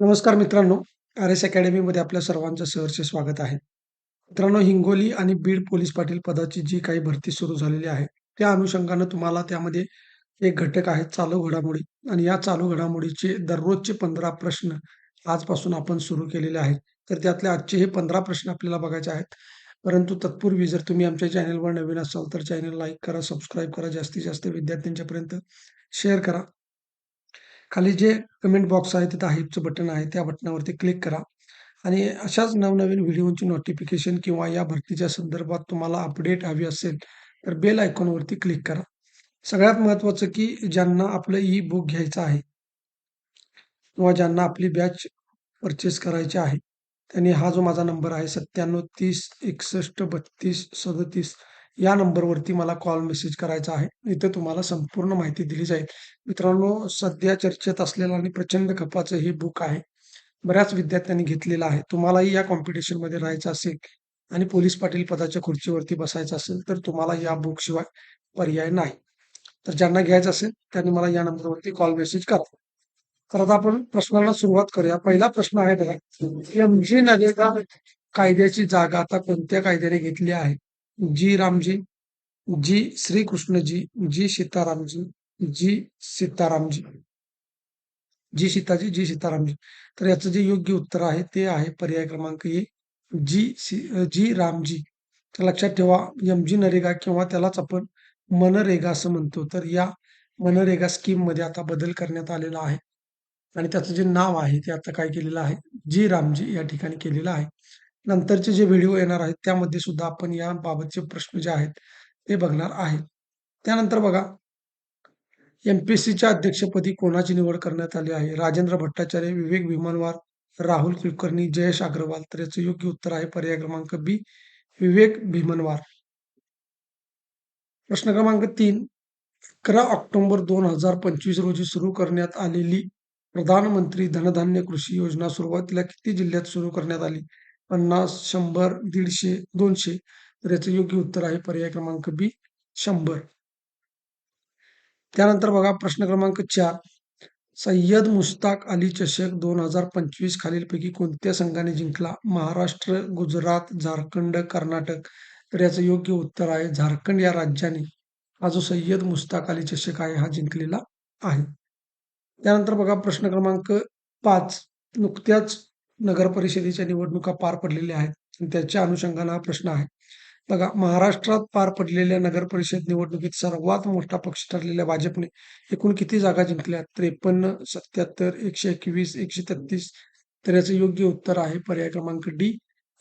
नमस्कार मित्रांनो, R S अकॅडमीमध्ये आपल्या सर्वांचं सहर्ष स्वागत आहे. मित्रांनो, हिंगोली आणि बीड पोलीस पाटील पदाची जी काही भरती सुरू झालेली आहे, त्या अनुषंगानं तुम्हाला त्यामध्ये एक घटक आहे चालू घडामोडी आणि या चालू घडामोडीचे दररोजचे 15 प्रश्न आजपासून आपण सुरू केलेले आहेत. तर त्यातले आजचे हे 15 प्रश्न आपल्याला बघायचे आहेत. परंतु तत्पूर्वी जर तुम्ही आमच्या चॅनलवर नवीन असाल तर चॅनल लाईक करा, सबस्क्राईब करा, जास्तीत जास्त विद्यार्थ्यांच्यापर्यंत शेअर करा. खाली जे कमेंट बॉक्स आहे तिथं हाईपचं बटन आहे त्या बटनावरती क्लिक करा. आणि अशाच नवनवीन व्हिडिओची नोटिफिकेशन किंवा या भरतीच्या संदर्भात तुम्हाला अपडेट हवी असेल तर बेल आयकॉनवरती क्लिक करा. सगळ्यात महत्त्वाचं की ज्यांना आपलं ई बुक घ्यायचं आहे किंवा ज्यांना आपली बॅच परचेस करायची आहे त्यांनी हा जो माझा नंबर आहे सत्त्याण्णव तीस एकसष्ट बत्तीस सदतीस या नंबरवरती मला कॉल मेसेज करायचा आहे. इथे तुम्हाला संपूर्ण माहिती दिली जाईल. मित्रांनो सध्या चर्चेत असलेलं आणि प्रचंड खपाचं हे बुक आहे. बऱ्याच विद्यार्थ्यांनी घेतलेलं आहे. तुम्हालाही या कॉम्पिटिशनमध्ये राहायचं असेल आणि पोलीस पाटील पदाच्या खुर्चीवरती बसायचं असेल तर तुम्हाला या बुक शिवाय पर्याय नाही. तर ज्यांना घ्यायचं असेल त्यांनी मला या नंबरवरती कॉल मेसेज करा. तर आता आपण प्रश्नाला सुरुवात करूया. पहिला प्रश्न आहे बघा एम जी नरेगा कायद्याची जागा आता कोणत्या कायद्याने घेतली आहे? जी रामजी जी श्रीकृष्णजी जी सीतारामजी जी सीतारामजी जी सीताजी जी सीतारामजी. तर याचं जे योग्य उत्तर आहे ते आहे पर्याय क्रमांक ए जी सी जी रामजी. तर लक्षात ठेवा एम जी नरेगा किंवा त्यालाच आपण मनरेगा असं म्हणतो. तर या मनरेगा स्कीममध्ये आता बदल करण्यात आलेला आहे. आणि त्याचं जे नाव आहे ते आता काय केलेलं आहे? जी रामजी या ठिकाणी केलेलं आहे. नंतरचे जे व्हिडिओ येणार आहेत त्यामध्ये सुद्धा आपण याबाबतचे प्रश्न जे आहेत ते बघणार आहे. त्यानंतर बघा एमपीएससीच्या अध्यक्षपदी कोणाची निवड करण्यात आली आहे? राजेंद्र भट्टाचार्य विवेक भीमनवार राहुल कुलकर्णी जयेश अग्रवाल. तर याचं योग्य उत्तर आहे पर्याय क्रमांक बी विवेक भीमनवार. प्रश्न क्रमांक तीन अकरा ऑक्टोबर दोन हजार पंचवीस रोजी सुरू करण्यात आलेली प्रधानमंत्री धनधान्य कृषी योजना सुरुवातीला किती जिल्ह्यात सुरू करण्यात आली? पन्नास शंभर दीडशे दोनशे तर याचं योग्य उत्तर आहे पर्याय क्रमांक बी शंभर. त्यानंतर बघा प्रश्न क्रमांक चार. सय्यद मुस्ताक अली चषक दोन हजार पंचवीस खालीलपैकी कोणत्या संघाने जिंकला? महाराष्ट्र गुजरात झारखंड कर्नाटक. तर याचं योग्य उत्तर आहे झारखंड या राज्याने. हा जो सय्यद मुस्ताक अली चषक आहे हा जिंकलेला आहे. त्यानंतर बघा प्रश्न क्रमांक पाच. नुकत्याच नगर परिषदेच्या निवडणुका पार पडलेल्या आहेत. त्याच्या अनुषंगाने हा प्रश्न आहे. बघा महाराष्ट्रात पार पडलेल्या नगर परिषद निवडणुकीत सर्वात मोठा पक्ष ठरलेल्या भाजपने एकूण किती जागा जिंकल्या? त्रेपन्न सत्याहत्तर एकशे एकवीस एकशे तेहतीस. तर याचं योग्य उत्तर आहे पर्याय क्रमांक डी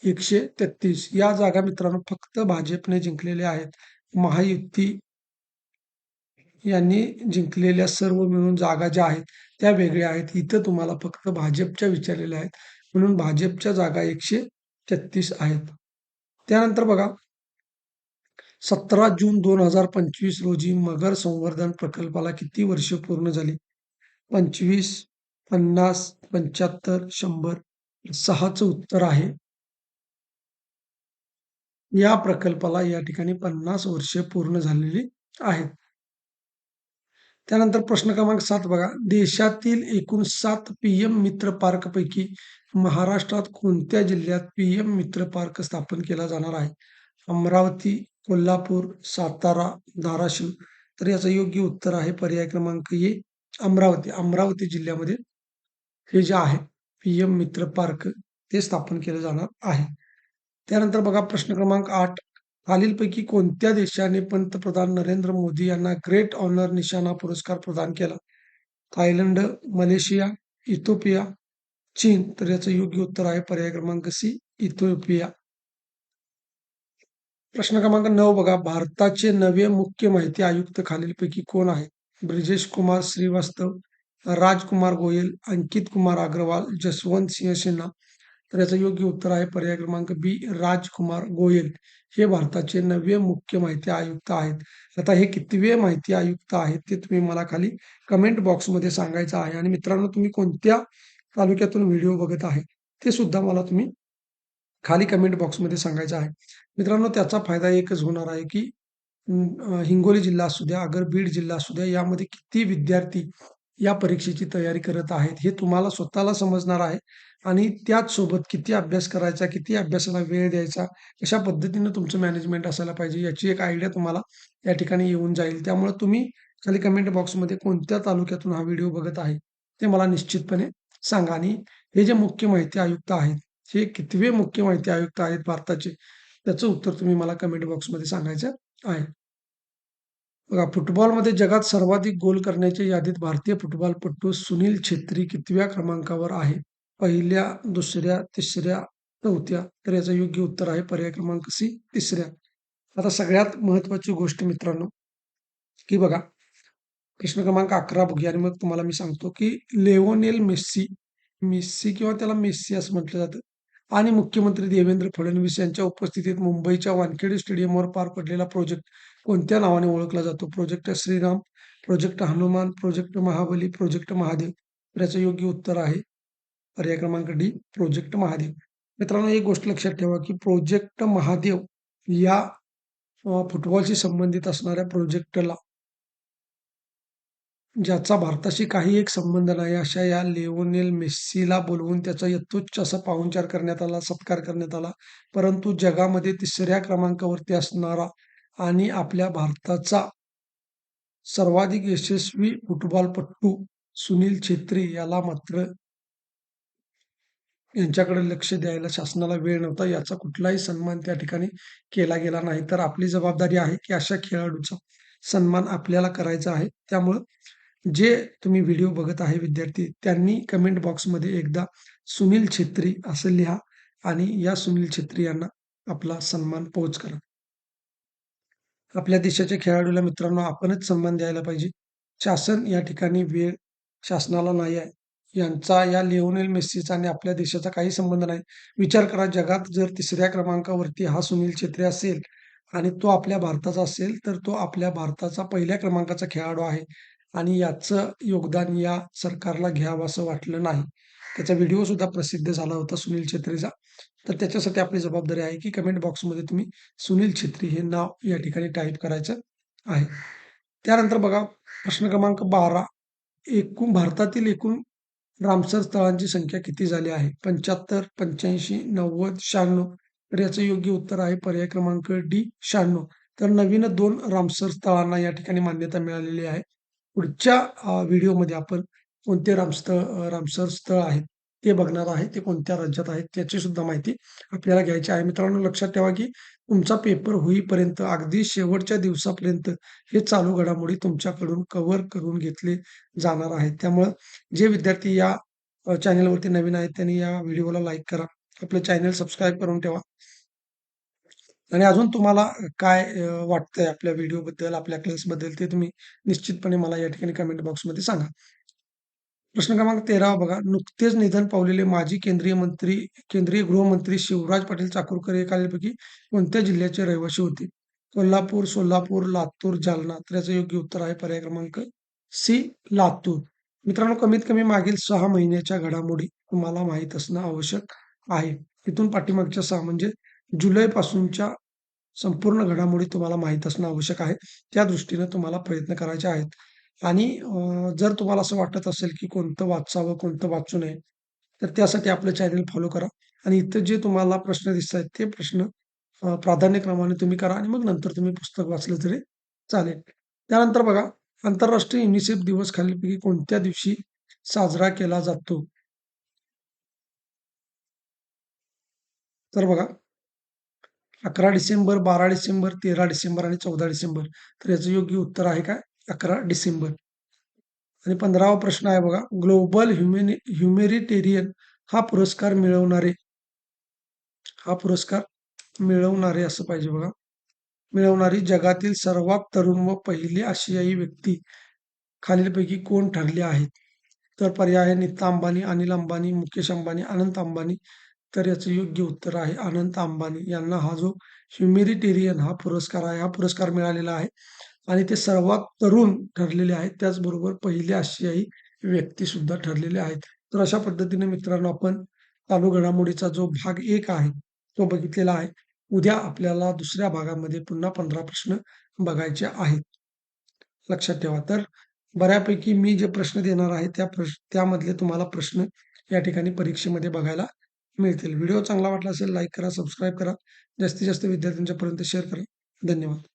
एकशे तेहतीस. या जागा मित्रांनो फक्त भाजपने जिंकलेल्या आहेत. महायुती यांनी जिंकलेल्या सर्व मिळून जागा ज्या आहेत त्या वेगळ्या आहेत. इथं तुम्हाला फक्त भाजपच्या विचारलेल्या आहेत. म्हणून भाजपच्या जागा एकशे तेहतीस आहेत. त्यानंतर बघा सतरा जून दोन हजार पंचवीस रोजी मगर संवर्धन प्रकल्पाला किती वर्ष पूर्ण झाली? पंचवीस पन्नास पंच्याहत्तर शंभर सहाचं उत्तर आहे. या प्रकल्पाला या ठिकाणी पन्नास वर्ष पूर्ण झालेली आहेत. त्यानंतर प्रश्न क्रमांक सात बघा. देशातील एकूण सात पी एम मित्र पार्क पैकी महाराष्ट्रात कोणत्या जिल्ह्यात पी एम मित्र पार्क स्थापन केला जाणार आहे? अमरावती कोल्हापूर सातारा धाराशिव. तर याचं योग्य उत्तर आहे पर्याय क्रमांक ए अमरावती. अमरावती जिल्ह्यामध्ये हे जे आहे पी एम मित्र पार्क ते स्थापन केलं जाणार आहे. त्यानंतर बघा प्रश्न क्रमांक आठ. खालीलपैकी कोणत्या देशाने पंतप्रधान नरेंद्र मोदी यांना ग्रेट ऑनर निशाणा पुरस्कार प्रदान केला? थायलंड मलेशिया इथोपिया चीन. तर याचं योग्य उत्तर आहे पर्याय क्रमांक सी इथोपिया. प्रश्न क्रमांक नऊ बघा. भारताचे नवे मुख्य माहिती आयुक्त खालीलपैकी कोण आहेत ब्रिजेश कुमार श्रीवास्तव राजकुमार गोयल अंकित कुमार अग्रवाल जसवंत सिंह सिन्हा तर याचं योग्य उत्तर आहे पर्याय क्रमांक बी राजकुमार गोयल. हे भारताचे नवे मुख्य माहिती आयुक्त आहेत. आता हे कितवे माहिती आयुक्त आहेत ते तुम्ही मला खाली कमेंट बॉक्समध्ये सांगायचं आहे. आणि मित्रांनो तुम्ही कोणत्या तालुक्यातून व्हिडिओ बघत आहे ते सुद्धा मला तुम्ही खाली कमेंट बॉक्समध्ये सांगायचं आहे. मित्रांनो त्याचा फायदा एकच होणार आहे की हिंगोली जिल्हा असू द्या अगर बीड जिल्हा असू द्या यामध्ये किती विद्यार्थी या परीक्षेची तयारी करत आहेत हे तुम्हाला स्वतःला समजणार आहे. आणि त्याचसोबत किती अभ्यास करायचा किती अभ्यासाला वेळ द्यायचा कशा पद्धतीनं तुमचं मॅनेजमेंट असायला पाहिजे याची एक आयडिया तुम्हाला या ठिकाणी येऊन जाईल. त्यामुळे तुम्ही खाली कमेंट बॉक्समध्ये कोणत्या तालुक्यातून हा व्हिडिओ बघत आहे ते मला निश्चितपणे सांगा. आणि हे जे मुख्य माहिती आयुक्त आहेत हे कितवे मुख्य माहिती आयुक्त आहेत भारताचे त्याचं उत्तर तुम्ही मला कमेंट बॉक्समध्ये सांगायचं आहे. बघा फुटबॉलमध्ये जगात सर्वाधिक गोल करण्याच्या यादीत भारतीय फुटबॉलपटू सुनील छेत्री कितव्या क्रमांकावर आहे? पहिल्या दुसऱ्या तिसऱ्या चौथ्या तर याचं योग्य उत्तर आहे पर्याय क्रमांक सी तिसऱ्या. आता सगळ्यात महत्वाची गोष्ट मित्रांनो की बघा प्रश्न क्रमांक अकरा बघूया आणि मग तुम्हाला मी सांगतो की लेओनेल मेस्सी मेस्सी किंवा त्याला मेस्सी असं म्हटलं जातं. आणि मुख्यमंत्री देवेंद्र फडणवीस यांच्या उपस्थितीत मुंबईच्या वानखेडे स्टेडियमवर पार पडलेला प्रोजेक्ट कोणत्या नावाने ओळखला जातो? Project Shriram project Hanuman project Mahabali project Mahadev तर याचं योग्य उत्तर आहे पर्याय क्रमांक डी प्रोजेक्ट महादेव. मित्रांनो एक गोष्ट लक्षात ठेवा की प्रोजेक्ट महादेव या फुटबॉलशी संबंधित असणाऱ्या प्रोजेक्टला ज्याचा भारताशी काही एक संबंध नाही अशा या लेओनेल मेस्सीला बोलवून त्याचा यथोच्च असा पाहुणचार करण्यात आला सत्कार करण्यात आला. परंतु जगामध्ये तिसऱ्या क्रमांकावरती असणारा आणि आपल्या भारताचा सर्वाधिक यशस्वी फुटबॉलपटू सुनील छेत्री याला मात्र यांच्याकडे लक्ष द्यायला शासनाला वेळ नव्हता याचा कुठलाही सन्मान त्या ठिकाणी केला गेला नाही. तर आपली जबाबदारी आहे की अशा खेळाडूचा सन्मान आपल्याला करायचा आहे. त्यामुळं जे तुम्ही व्हिडिओ बघत आहे विद्यार्थी त्यांनी कमेंट बॉक्समध्ये एकदा सुनील छेत्री असं लिहा आणि या सुनील छेत्री यांना आपला सन्मान पोहोच करा. आपल्या देशाच्या खेळाडूला मित्रांनो आपणच सन्मान द्यायला पाहिजे. शासन या ठिकाणी वेळ शासनाला नाही आहे. यांचा या लिओनेल मेस्सीचा आणि आपल्या देशाचा काही संबंध नाही. विचार करा जगात जर तिसऱ्या क्रमांकावरती हा सुनील छेत्री असेल आणि तो आपल्या भारताचा असेल तर तो आपल्या भारताचा पहिल्या क्रमांकाचा खेळाडू आहे आणि याचं योगदान या सरकारला घ्यावं असं वाटलं नाही. त्याचा व्हिडिओ सुद्धा प्रसिद्ध झाला होता सुनील छेत्रीचा. तर त्याच्यासाठी आपली जबाबदारी आहे की कमेंट बॉक्समध्ये तुम्ही सुनील छेत्री हे नाव या ठिकाणी टाईप करायचं आहे. त्यानंतर बघा प्रश्न क्रमांक बारा. एकूण भारतातील एकूण रामसर स्थळांची संख्या किती झाली आहे? पंच्याहत्तर पंच्याऐंशी नव्वद शहाण्णव. तर याचं योग्य उत्तर आहे पर्याय क्रमांक डी शहाण्णव. तर नवीन दोन रामसर स्थळांना या ठिकाणी मान्यता मिळालेली आहे. पुढच्या व्हिडिओमध्ये आपण कोणते रामस्थळ रामसर स्थळ आहेत ते बघणार आहे ते कोणत्या राज्यात आहेत त्याची सुद्धा माहिती आपल्याला घ्यायची आहे. मित्रांनो लक्षात ठेवा की तुमचा पेपर होईपर्यंत अगदी शेवटच्या दिवसापर्यंत हे चालू घडामोडी तुमच्याकडून कव्हर करून घेतले जाणार आहेत. त्यामुळं जे विद्यार्थी या चॅनलवरती नवीन आहेत त्यांनी या व्हिडिओला लाईक करा. आपलं चॅनल सबस्क्राईब करून ठेवा. आणि अजून तुम्हाला काय वाटतंय आपल्या व्हिडिओबद्दल आपल्या क्लासबद्दल ते तुम्ही निश्चितपणे मला या ठिकाणी कमेंट बॉक्समध्ये सांगा. प्रश्न क्रमांक तेरा बघा. नुकतेच निधन पावलेले माजी केंद्रीय मंत्री केंद्रीय गृहमंत्री शिवराज पाटील चाकूरकर हे खालीलपैकी कोणत्या जिल्ह्याचे रहिवासी होते? कोल्हापूर सोलापूर लातूर जालना. तर याचं योग्य उत्तर आहे पर्याय क्रमांक सी लातूर. मित्रांनो कमीत कमी मागील सहा महिन्याच्या घडामोडी तुम्हाला माहीत असणं आवश्यक आहे. इथून पाठीमागच्या सहा म्हणजे जुलै पासूनच्या संपूर्ण घडामोडी तुम्हाला माहीत असणं आवश्यक आहे. त्या दृष्टीने तुम्हाला प्रयत्न करायचे आहेत. आणि जर तुम्हाला असं वाटत असेल की कोणतं वाचावं कोणतं वाचू नये तर त्यासाठी आपलं चॅनल फॉलो करा. आणि इथं जे तुम्हाला प्रश्न दिसत आहेत ते प्रश्न प्राधान्यक्रमाने तुम्ही करा आणि मग नंतर तुम्ही पुस्तक वाचलं तरी चालेल. त्यानंतर बघा आंतरराष्ट्रीय युनिसेफ दिवस खालीलपैकी कोणत्या दिवशी साजरा केला जातो? तर बघा अकरा डिसेंबर बारा डिसेंबर तेरा डिसेंबर आणि चौदा डिसेंबर. तर याचं योग्य उत्तर आहे काय? अकरा डिसेंबर. आणि पंधरावा प्रश्न आहे बघा ग्लोबल ह्युमेनि ह्युमेरिटेरियन हा पुरस्कार मिळवणारे हा पुरस्कार मिळवणारे असं पाहिजे बघा. मिळवणारी जगातील सर्वात तरुण व पहिली आशियाई व्यक्ती खालीलपैकी कोण ठरले आहेत? तर पर्याय आहे नीता अंबानी अनिल अंबानी मुकेश अंबानी अनंत अंबानी. तर याचं योग्य उत्तर आहे अनंत अंबानी. यांना हा जो ह्युमेरिटेरियन हा पुरस्कार आहे हा पुरस्कार मिळालेला आहे. आणि ते सर्वात तरुण ठरलेले आहेत. त्याचबरोबर पहिले आशियाई व्यक्ती सुद्धा ठरलेले आहेत. तर अशा पद्धतीने मित्रांनो आपण चालू घडामोडीचा जो भाग एक आहे तो बघितलेला आहे. उद्या आपल्याला दुसऱ्या भागामध्ये पुन्हा पंधरा प्रश्न बघायचे आहेत. लक्षात ठेवा. तर बऱ्यापैकी मी जे प्रश्न देणार आहे त्या प्रश्न त्यामधले तुम्हाला प्रश्न या ठिकाणी परीक्षेमध्ये बघायला मिळतील. व्हिडिओ चांगला वाटला असेल लाईक करा सबस्क्राईब करा. जास्तीत जास्त विद्यार्थ्यांच्यापर्यंत शेअर करा. धन्यवाद.